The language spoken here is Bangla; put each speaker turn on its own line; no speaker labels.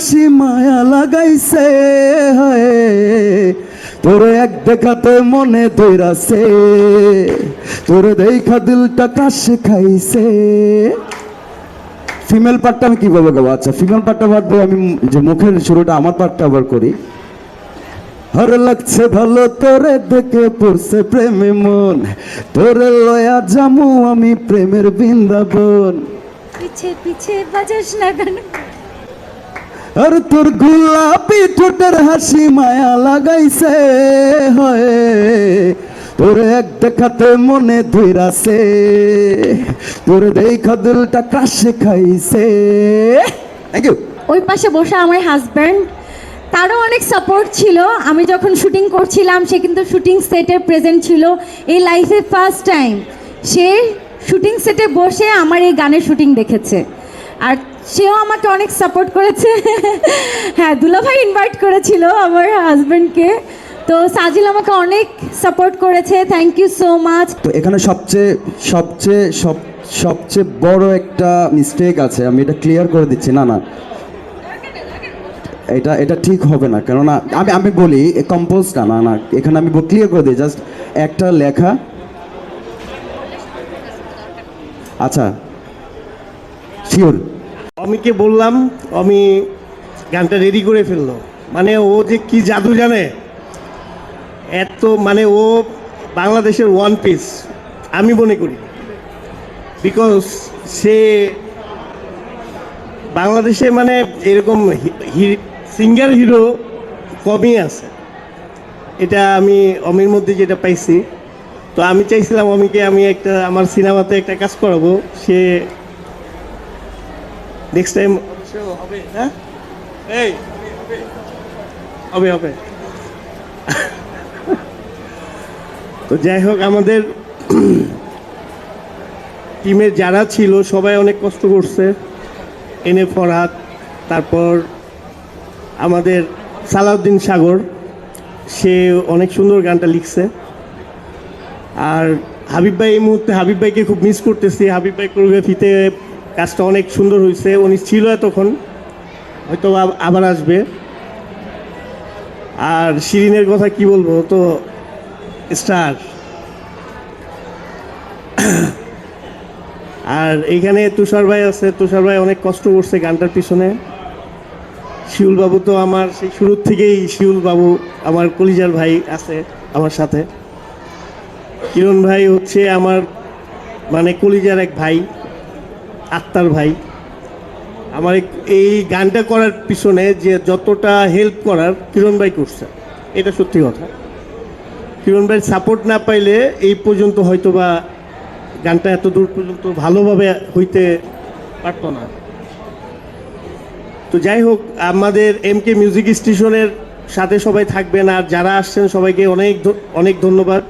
হাসি মায়া লাগাইছে তোর এক দেখাতে মনে দৈরাছে, তোর দেখা দিলটা কাশে খাইছে ফিমেল পার্টটা আমি কীভাবে গাবো আচ্ছা ফিমেল পার্টটা বাদ দিয়ে আমি যে মুখের শুরুটা, আমার পার্টটা আবার করি। হর লাগছে ভালো, তোরে দেখে পড়ছে প্রেমে মন। তোরে লয়া জামু আমি প্রেমের বৃন্দাবন।
পিছে পিছে বাজাস না কেন
আর তোর গোলাপি ঠোঁটের হাসি মায়া লাগাইছে, হয়। তোর এক দেখাতে মনে ধুইরাছে তোর দেখা দিলটা কাশে খাইছে। থ্যাংক ইউ
ওই পাশে বসে আমার হাজব্যান্ড তারও অনেক সাপোর্ট ছিল। আমি যখন শুটিং করছিলাম, সে কিন্তু শুটিং সেটে প্রেজেন্ট ছিল। এই লাইফে ফার্স্ট টাইম সে শুটিং সেটে বসে আমার এই গানের শুটিং দেখেছে। আর সেও আমাকে অনেক সাপোর্ট করেছে। হ্যাঁ দুলাভাই ইনভাইট করেছিল আমার হাজব্যান্ডকে তো সাজিল আমাকে অনেক সাপোর্ট করেছে থ্যাংক ইউ সো মাচ
তো এখানে সবচেয়ে সবচেয়ে, সব, সবচেয়ে বড় একটা মিস্টেক আছে, আমি এটা ক্লিয়ার করে দিচ্ছি, না না। এটা এটা ঠিক হবে না, কেননা আমি আমি বলি কম্পোজটা না না, এখানে আমি ক্লিয়ার করে দিই জাস্ট একটা লেখা। আচ্ছা শিওর
অমিকে বললাম, অমি, গানটা রেডি করে ফেলল। মানে ও যে কি জাদু জানে? এত মানে ও বাংলাদেশের ওয়ান পিস আমি মনে করি। বিকজ সে বাংলাদেশে মানে এরকম সিঙ্গার হিরো কমই আছে। এটা আমি অমির মধ্যে যেটা পাইছি। তো আমি চাইছিলাম অমিকে আমি একটা, আমার সিনেমাতে একটা কাজ করাবো। সে নেক্সট টাইম হবে হ্যাঁ এই হবে হবে। তো যাই হোক আমাদের টিমের যারা ছিল সবাই অনেক কষ্ট করছে। এনে ফরহাদ তারপর আমাদের সালাউদ্দিন সাগর সে অনেক সুন্দর গানটা লিখছে। আর হাবিব ভাই এই মুহূর্তে হাবিব ভাইকে খুব মিস করতেছি। হাবিব ভাই কোরিওগ্রাফিতে কাজটা অনেক সুন্দর হয়েছে, উনি ছিল এতক্ষণ, হয়তো আবার আসবে। আর শিরিনের কথা কি বলব, তো স্টার। আর এইখানে তুষার ভাই আছে, তুষার ভাই অনেক কষ্ট করছে গানটার পিছনে। শিউল বাবু তো আমার, সেই শুরুর থেকেই শিউল বাবু আমার কলিজার ভাই আছে আমার সাথে। কিরণ ভাই হচ্ছে আমার মানে কলিজার এক ভাই। আত্মার ভাই। আমার এই- গানটা করার পিছনে যে যতটা হেল্প করার কিরণ ভাই করছে, এটা সত্যি কথা। কিরণ ভাইয়ের সাপোর্ট না পাইলে এই পর্যন্ত হয়তো বা গানটা এত দূর পর্যন্ত ভালোভাবে হইতে পারতো না। তো যাই হোক, আমাদের এম কে মিউজিক স্টেশনের সাথে সবাই থাকবেন আর যারা আসছেন সবাইকে অনেক অনেক ধন্যবাদ।